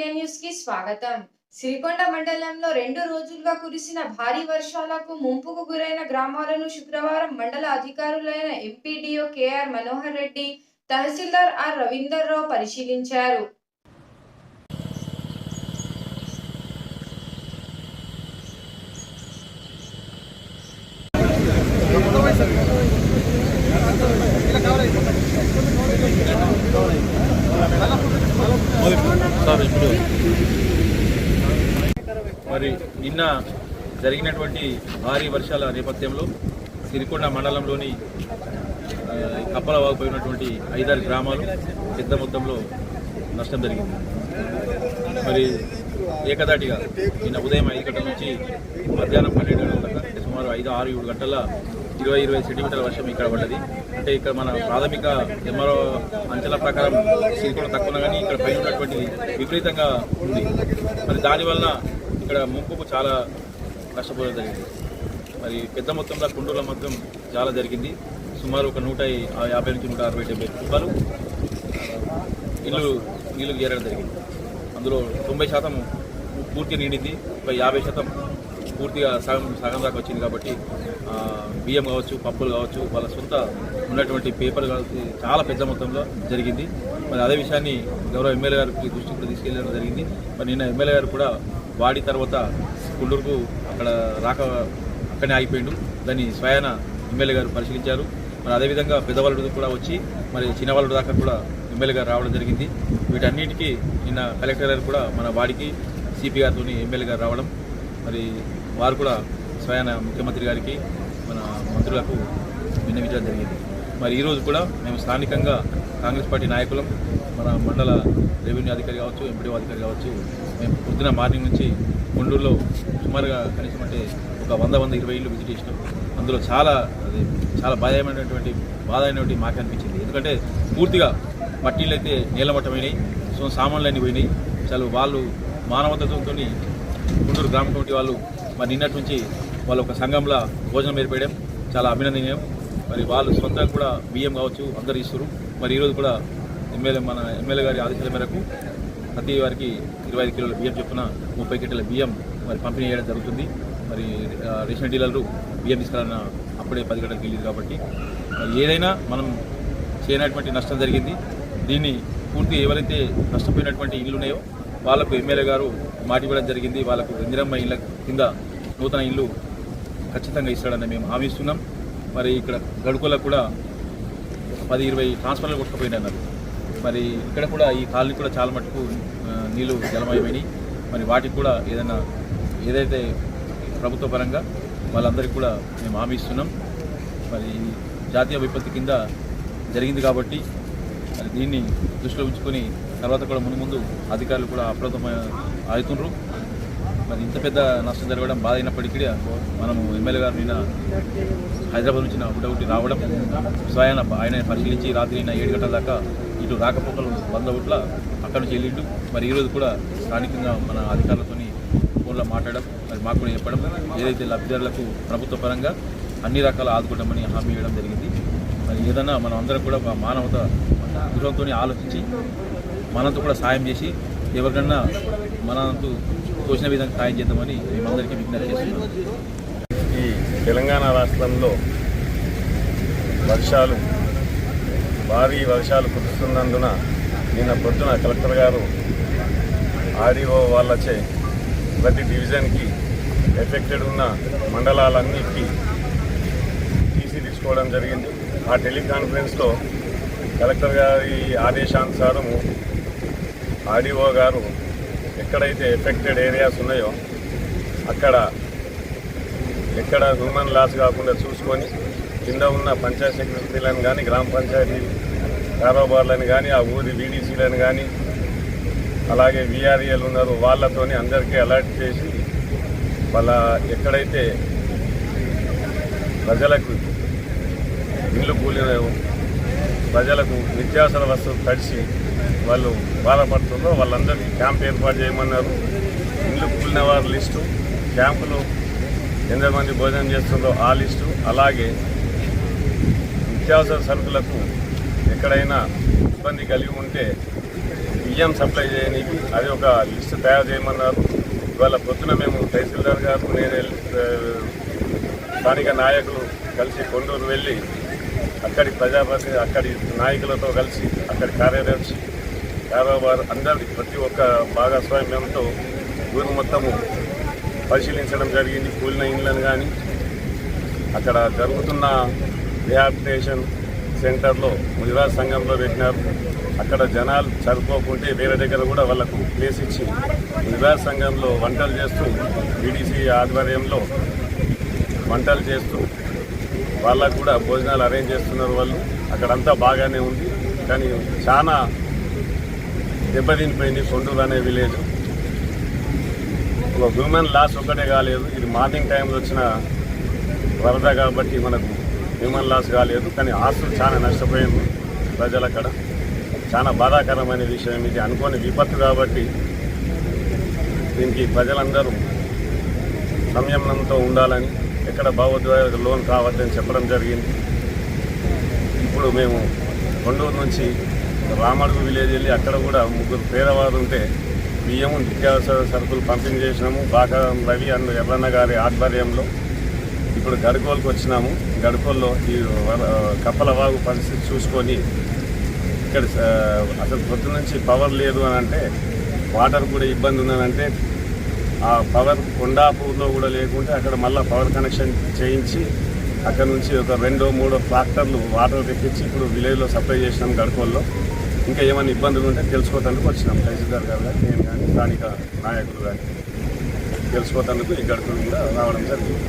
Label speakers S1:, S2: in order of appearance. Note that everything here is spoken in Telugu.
S1: న్యూస్కి స్వాగతం. సిరికొండ మండలంలో రెండు రోజులుగా కురిసిన భారీ వర్షాలకు ముంపుకు గురైన గ్రామాలను శుక్రవారం మండల అధికారులైన MPDO KR Manohar Reddy tahsildar R Ravinder Rao పరిశీలించారు.
S2: సార్ ఇప్పుడు మరి నిన్న జరిగినటువంటి భారీ వర్షాల నేపథ్యంలో సిరికొండ మండలంలోని ఆ, కప్పల ఐదారు గ్రామాలు పెద్ద మొత్తంలో నష్టం జరిగింది. మరి ఏకదాటిగా నిన్న ఉదయం ఐదు గంటల నుంచి మధ్యాహ్నం పన్నెండు గంటల దాకా సుమారు ఐదు ఆరు ఏడు గంటల ఇరవై ఇరవై సెంటీమీటర్ల వర్షం ఇక్కడ పడ్డది. అంటే ఇక్కడ మన ప్రాథమిక ఎంఆర్ఓ అంచనా ప్రకారం సిరికొండ తక్కువ కానీ ఇక్కడ పైన ఉన్నటువంటిది విపరీతంగా ఉంది. మరి దానివల్ల ఇక్కడ ముంపుకు చాలా నష్టపోవడం జరిగింది. మరి పెద్ద మొత్తంలో కుంటూరులో మాత్రం చాలా జరిగింది. సుమారు ఒక నూట యాభై నుంచి నూట అరవై డెబ్బై రూపాయలు ఇల్లు నీళ్ళు చేరడం జరిగింది. అందులో తొంభై శాతం పూర్తి నిండింది. ఒక యాభై శాతం పూర్తిగా సగం సగం దాకా వచ్చింది కాబట్టి బియ్యం కావచ్చు పప్పులు కావచ్చు వాళ్ళ సొంత ఉన్నటువంటి పేపర్ కావచ్చు చాలా పెద్ద మొత్తంలో జరిగింది. మరి అదే విషయాన్ని గౌరవ ఎమ్మెల్యే గారికి దృష్టికి కూడా తీసుకెళ్ళడం జరిగింది. మరి నిన్న ఎమ్మెల్యే గారు కూడా వాడి తర్వాత కుండూరుకు అక్కడ రాక అక్కడనే ఆగిపోయిండు. దాన్ని స్వయాన ఎమ్మెల్యే గారు పరిశీలించారు. మరి అదేవిధంగా పెద్దవాళ్ళు కూడా వచ్చి మరి చిన్నవాళ్ళు దాకా కూడా ఎమ్మెల్యే గారు రావడం జరిగింది. వీటన్నిటికీ నిన్న కలెక్టర్ గారు కూడా మన వాడికి సిపి గారితో ఎమ్మెల్యే గారు రావడం. మరి వారు కూడా స్వయాన ముఖ్యమంత్రి గారికి మన మంత్రులకు విన్నవించడం జరిగింది. మరి ఈరోజు కూడా మేము స్థానికంగా కాంగ్రెస్ పార్టీ నాయకులం మన మండల రెవెన్యూ అధికారి కావచ్చు ఎంపీడీఓ అధికారి కావచ్చు మేము పొద్దున మార్నింగ్ నుంచి గుండూరులో సుమారుగా కనీసం అంటే ఒక వంద వంద ఇరవై ఇళ్ళు విజిట్ చేసినాం. అందులో చాలా అది చాలా భయమైనటువంటి బాధ అయినటువంటి మాకు అనిపించింది. ఎందుకంటే పూర్తిగా మట్టిళ్ళు అయితే నీలమట్టమైనాయి సో సామాన్లు అన్నీ పోయినాయి. చాలా వాళ్ళు మానవతతో గుంటూరు గ్రామ కమిటీ వాళ్ళు మరి నిన్నటి నుంచి వాళ్ళ ఒక సంఘంలో భోజనం ఏర్పేయడం చాలా అభినందనీయం. మరి వాళ్ళు సొంతంగా కూడా బియ్యం కావచ్చు అందరు ఇస్తారు. మరి ఈరోజు కూడా ఎమ్మెల్యే మన ఎమ్మెల్యే గారి ఆదేశాల మేరకు ప్రతి వారికి ఇరవై ఐదు కిలోల బియ్యం చొప్పున ముప్పై కిలోల బియ్యం మరి పంపిణీ చేయడం జరుగుతుంది. మరి రేషన్ డీలర్లు బియ్యం తీసుకురాలన్న అప్పుడే పది గంటలకు వెళ్ళింది కాబట్టి ఏదైనా మనం చేయనటువంటి నష్టం జరిగింది. దీన్ని పూర్తి ఎవరైతే నష్టపోయినటువంటి ఇల్లు ఉన్నాయో వాళ్ళకు ఎమ్మెల్యే గారు మాట ఇవ్వడం జరిగింది. వాళ్ళకు ఇందిరమ్మ ఇళ్ళ కింద నూతన ఇల్లు ఖచ్చితంగా ఇస్తాడని మేము హామీ ఇస్తున్నాం మరి ఇక్కడ గడుకులకు కూడా పది ఇరవై ట్రాన్స్ఫర్లు కొట్టుకుపోయినాయి మరి ఇక్కడ కూడా ఈ కాలనీ కూడా చాలా మటుకు నీళ్ళు జలమయమైనవి మరి వాటికి కూడా ఏదైనా ఏదైతే ప్రభుత్వ పరంగా వాళ్ళందరికీ కూడా మేము హామీ ఇస్తున్నాం మరి జాతీయ విపత్తి కింద జరిగింది కాబట్టి మరి దీన్ని దృష్టిలో ఉంచుకొని తర్వాత కూడా ముందు ముందు అధికారులు కూడా అప్రమత్తం అవుతుండ్రు మరి ఇంత పెద్ద నష్టం జరగడం బాధ అయినప్పటికీ మనము ఎమ్మెల్యే గారు నిన్న హైదరాబాద్ నుంచి ఒకటి రావడం స్వయాన ఆయన పరిశీలించి రాత్రి నిన్న ఏడు గంటల దాకా ఇటు రాకపోకలు వంద ఓట్ల అక్కడ నుంచి వెళ్ళిండు. మరి ఈరోజు కూడా స్థానికంగా మన అధికారులతో ఫోన్లో మాట్లాడడం మరి మాకు కూడా చెప్పడం ఏదైతే లబ్ధిదారులకు ప్రభుత్వ పరంగా అన్ని రకాల ఆదుకుంటామని హామీ ఇవ్వడం జరిగింది. మరి ఏదన్నా మనం అందరం కూడా మానవత గృహంతో ఆలోచించి మనంతో కూడా సాయం చేసి ఎవరికన్నా మనంతు తోచిన విధంగా సాయం చేద్దామని మేమందరికీ విజ్ఞప్తి చేస్తున్నాం
S3: ఈ తెలంగాణ రాష్ట్రంలో వర్షాలు భారీ వర్షాలు కురుస్తున్నందున నిన్న పొద్దున కలెక్టర్ గారు ఆర్డీఓ వాళ్ళచే ప్రతి డివిజన్కి ఎఫెక్టెడ్ ఉన్న మండలాలన్నిటికీ టీసీ తీసుకోవడం జరిగింది. ఆ టెలికాన్ఫరెన్స్లో కలెక్టర్ గారి ఆదేశానుసారము ఆర్డీఓ గారు ఎక్కడైతే ఎఫెక్టెడ్ ఏరియాస్ ఉన్నాయో అక్కడ ఎక్కడ హ్యూమన్ లాస్ కాకుండా చూసుకొని కింద ఉన్న పంచాయత్ సెక్రటరీలను కానీ గ్రామ పంచాయతీ కారోబార్లను కానీ ఆ ఊరి వీడీసీలను కానీ అలాగే విఆర్ఏలు ఉన్నారు వాళ్ళతోని అందరికీ అలర్ట్ చేసి వాళ్ళ ఎక్కడైతే ప్రజలకు ఇల్లు కూలినాయో ప్రజలకు నిత్యావసర వస్తువులు తడిసి వాళ్ళు బాధపడుతుందో వాళ్ళందరికీ క్యాంప్ ఏర్పాటు చేయమన్నారు. ఇల్లు కూలిన వారి లిస్టు క్యాంపులు ఎంతమంది భోజనం చేస్తుందో ఆ లిస్టు అలాగే నిత్యావసర సరుకులకు ఎక్కడైనా ఇబ్బంది కలిగి ఉంటే బియ్యం సప్లై చేయడానికి అది ఒక లిస్టు తయారు చేయమన్నారు. ఇవాళ పొద్దున మేము తహసీల్దార్ గారు నేను స్థానిక నాయకులు కలిసి కొండూరు వెళ్ళి అక్కడి ప్రజాపతి అక్కడి నాయకులతో కలిసి అక్కడి కార్యదర్శి కారోబార్ అందరి ప్రతి ఒక్క భాగస్వామ్యంతో ఊరు మొత్తము పరిశీలించడం జరిగింది. కూలిన ఇండ్లను కానీ అక్కడ జరుగుతున్న రిహాబిలిటేషన్ సెంటర్లో గుజరాత్ సంఘంలో పెట్టినారు. అక్కడ జనాలు సరిపోకుంటే వేరే దగ్గర కూడా వాళ్ళకు ప్లేస్ ఇచ్చి గుజరాత్ సంఘంలో వంటలు చేస్తూ బీడీసీ ఆధ్వర్యంలో వంటలు చేస్తూ వాళ్ళకు కూడా భోజనాలు అరేంజ్ చేస్తున్నారు వాళ్ళు. అక్కడంతా బాగానే ఉంది. కానీ చాలా దెబ్బతినిపోయింది సొంటూరు అనే విలేజ్. ఒక హ్యూమన్ లాస్ ఒక్కటే కాలేదు. ఇది మార్నింగ్ టైంలో వచ్చిన వరద కాబట్టి మనకు హ్యూమన్ లాస్ కాలేదు. కానీ ఆస్తులు చాలా నష్టపోయింది ప్రజలు అక్కడ చాలా బాధాకరమైన విషయం ఇది. అనుకోని విపత్తు కాబట్టి దీనికి ప్రజలందరూ సంయమనంతో ఉండాలని ఎక్కడ భావోద్వేగ లోన్ కావద్దని చెప్పడం జరిగింది. ఇప్పుడు మేము కొండూరు నుంచి రామడుగు విలేజ్ వెళ్ళి అక్కడ కూడా ముగ్గురు పేదవారు ఉంటే బియ్యము నిత్యావసర సరుకులు పంపిణీ చేసినాము. బాగా రవి అండ్ ఎర్రన్న గారి ఆధ్వర్యంలో ఇప్పుడు గడుకోలుకి వచ్చినాము. గడుకోల్లో ఈ వర- కప్పల వాగు పరిస్థితి చూసుకొని ఇక్కడ అసలు పొద్దు నుంచి పవర్ లేదు అని అంటే వాటర్ కూడా ఇబ్బంది ఉందని ఆ పవర్ కొండాపూర్లో కూడా లేకుంటే అక్కడ మళ్ళీ పవర్ కనెక్షన్ చేయించి అక్కడ నుంచి ఒక రెండో మూడో ట్రాక్టర్లు వాటర్ తెప్పించి ఇప్పుడు విలేజ్లో సప్లై చేసినాం గడుకోల్లో. ఇంకా ఏమైనా ఇబ్బందులు ఉంటే తెలుసుకోవటానికి వచ్చినాం. తహసీల్దార్ గారు కానీ నేను కానీ స్థానిక నాయకులు కానీ తెలుసుకోవటానికి ఈ గడపలు కూడా రావడం జరిగింది.